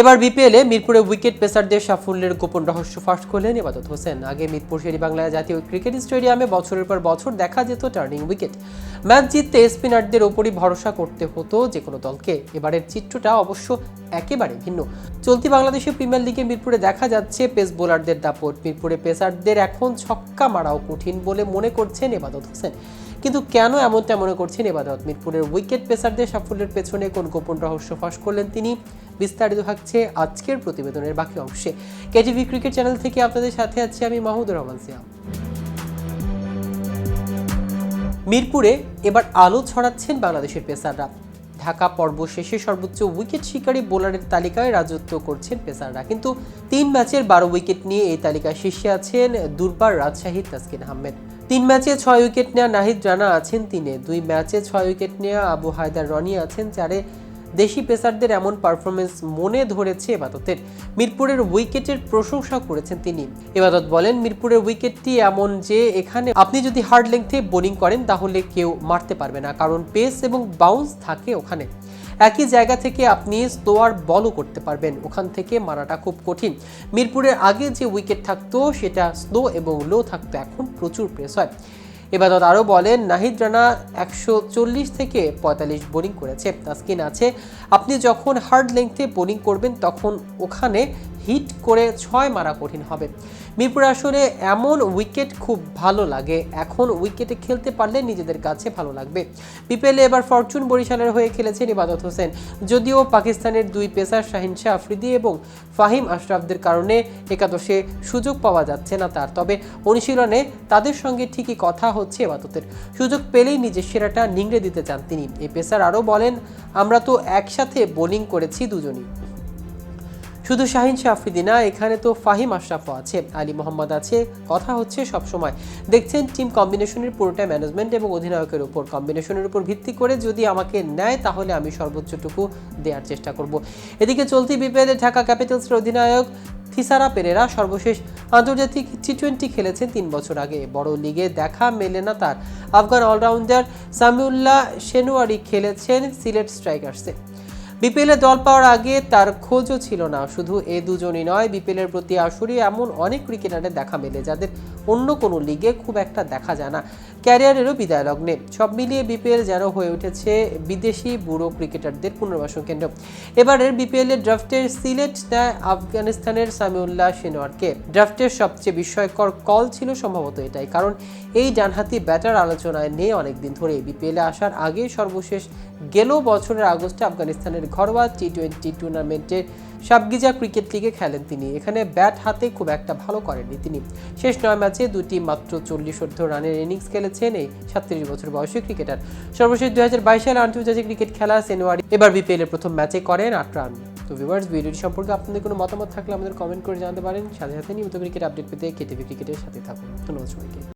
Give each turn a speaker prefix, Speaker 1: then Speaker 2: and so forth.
Speaker 1: এবার বিপিএলে মিরপুরে উইকেট পেসারদের সাফল্যের গোপন রহস্য ফাঁস করলেন ইবাদত হোসেন। আগে মিরপুর শেরি বাংলায় জাতীয় ক্রিকেট স্টেডিয়ামে বছরের পর বছর দেখা যেত টার্নিং উইকেট। ম্যাচ জিততে স্পিনারদের ওপরই ভরসা করতে হতো যে কোনো দলকে। এবারের চিত্রটা অবশ্য একেবারে ভিন্ন। চলতি বাংলাদেশের প্রিমিয়ার লিগে মিরপুরে দেখা যাচ্ছে পেস বোলারদের দাপট। মিরপুরে পেসারদের এখন ছক্কা মারাও কঠিন বলে মনে করছেন এবাদত হোসেন। কিন্তু কেন এমনটা মনে করছেন এবাদত? মিরপুরের উইকেট পেসারদের সাফল্যের পেছনে কোন গোপন রহস্য ফাঁস করলেন তিনি? বিস্তারিত থাকছে আজকের প্রতিবেদনের বাকি অংশে। কেটিভি ক্রিকেট চ্যানেল থেকে আপনাদের সাথে আছি আমি মাহমুদুর রহমান সিয়াম। মিরপুরে এবার আলো ছড়াচ্ছেন বাংলাদেশের পেসাররা। ঢাকা পর্ব শেষে সর্বোচ্চ উইকেট শিকারী বোলারের তালিকায় রাজত্ব করছেন পেসাররা। কিন্তু তিন ম্যাচের বারো উইকেট নিয়ে এই তালিকায় শীর্ষে আছেন দুর্বার রাজশাহী তাসকিন আহমেদ। তিন ম্যাচে ছয় উইকেট নেওয়া নাহিদ রানা আছেন তিনে, দুই ম্যাচে ছয় উইকেট নেওয়া আবু হায়দার রনি আছেন চারে। দেশি পেসারদের এমন পারফরমেন্স মনে ধরেছে এবাদতের। মিরপুরের উইকেটের প্রশংসা করেছেন তিনি। এবাদত বলেন, মিরপুরের উইকেটটি এমন যে, এখানে আপনি যদি হার্ড লেংথে বোলিং করেন, তাহলে কেউ মারতে পারবে না, কারণ পেস এবং বাউন্স থাকে ওখানে। একই জায়গা থেকে আপনি স্লোয়ার বলও করতে পারবেন। ওখান থেকে মারাটা খুব কঠিন। মিরপুরের আগে যে উইকেট থাকতো, সেটা স্লো এবং লো থাকতো, এখন প্রচুর প্রেস হয়। এবাদত আরও বলেন, নাহিদ রানা একশো চল্লিশ থেকে পঁয়তাল্লিশ বোলিং করেছে। তাস্কিন আছে। আপনি যখন হার্ড লেংথে বোলিং করবেন, তখন ওখানে হিট করে ছয় মারা কঠিন হবে। মিরপুর আসলে এমন উইকেট খুব ভালো লাগে। এখন উইকেটে খেলতে পারলে নিজেদের কাছে ভালো লাগবে। বিপিএলে এবার ফরচুন বরিশালের হয়ে খেলেছেন ইবাদত হোসেন। যদিও পাকিস্তানের দুই পেসার শাহিন শাহ আফ্রিদি এবং ফাহিম আশরাফদের কারণে একাদশে সুযোগ পাওয়া যাচ্ছে না তার। তবে অনুশীলনে তাদের সঙ্গে ঠিকই কথা হচ্ছে এবাদতের সুযোগ পেলেই নিজের সেরাটা নিংড়ে দিতে চান তিনি। এই পেসার আরও বলেন, আমরা তো একসাথে বোলিং করেছি দুজনই। শুধু শাহিন শাহ আফ্রিদি না, এখানে তো ফাহিম আশরাফও আছে। আলী মোহাম্মদ আছে, কথা হচ্ছে সব সময় দেখছেন টিম কম্বিনেশনের পুরোটা ম্যানেজমেন্ট এবং অধিনায়কের উপর। কম্বিনেশনের উপর ভিত্তি করে যদি আমাকে নেয়, তাহলে আমি সর্বোচ্চটুকু দেওয়ার চেষ্টা করব। এদিকে চলতি বিপিএলে ঢাকা ক্যাপিটালসের অধিনায়ক থিসারা পেরেরা সর্বশেষ আন্তর্জাতিক টি টোয়েন্টি খেলেছেন তিন বছর আগে। বড় লিগে দেখা মেলে না তার। আফগান অলরাউন্ডার সামিউল্লাহ শেনুয়ারি খেলেছেন সিলেট স্ট্রাইকার্সে। বিপিএলে দল পাওয়ার আগে তার খোঁজও ছিল না। শুধু এ দুজনই নয়, বিপিএলের প্রতি আসরে এমন অনেক ক্রিকেটারের দেখা মেলে, যাদের অন্য কোনো লিগে খুব একটা দেখা যায় না। ক্যারিয়ারেরও বিদায় লগ্নে। সব মিলিয়ে বিপিএল যেন হয়ে উঠেছে বিদেশি বুড়ো ক্রিকেটারদের পুনর্বাসন কেন্দ্র। এবারের বিপিএল এর ড্রাফটের সিলেট নেয় আফগানিস্তানের সামিউল্লাহ শেনোয়ারকে ড্রাফটের সবচেয়ে বিস্ময়কর কল ছিল সম্ভবত এটাই, কারণ এই ডানহাতি ব্যাটার আলোচনায় নেই অনেকদিন ধরে। বিপিএলে আসার আগে সর্বশেষ গেল বছরের আগস্টে আফগানিস্তানের ঘরোয়া টি টোয়েন্টি টুর্নামেন্টের সাবগিজা ক্রিকেট লিগে খেলেন তিনি। এখানে ব্যাট হাতে খুব একটা ভালো করেননি তিনি। শেষ নয় ম্যাচে দুটি মাত্র চল্লিশ অর্ধ রানের ইনিংস খেলেছেন এই সাতত্রিশ বছর বয়সী ক্রিকেটার। সর্বশেষ দুই হাজার বাইশ সালে আন্তর্জাতিক ক্রিকেট খেলা জানুয়ারি এবার বিপিএল এর প্রথম ম্যাচে করেন আট রান। তো ভিউয়ার্স ভিডিওটি সম্পর্কে আপনাদের কোনো মতামত থাকলে আমাদের কমেন্ট করে জানাতে পারেন। সাথে সাথে নিয়মিত ক্রিকেট আপডেট পেতে কেটিভি ক্রিকেটের সাথে থাকুন। ধন্যবাদ সবাইকে।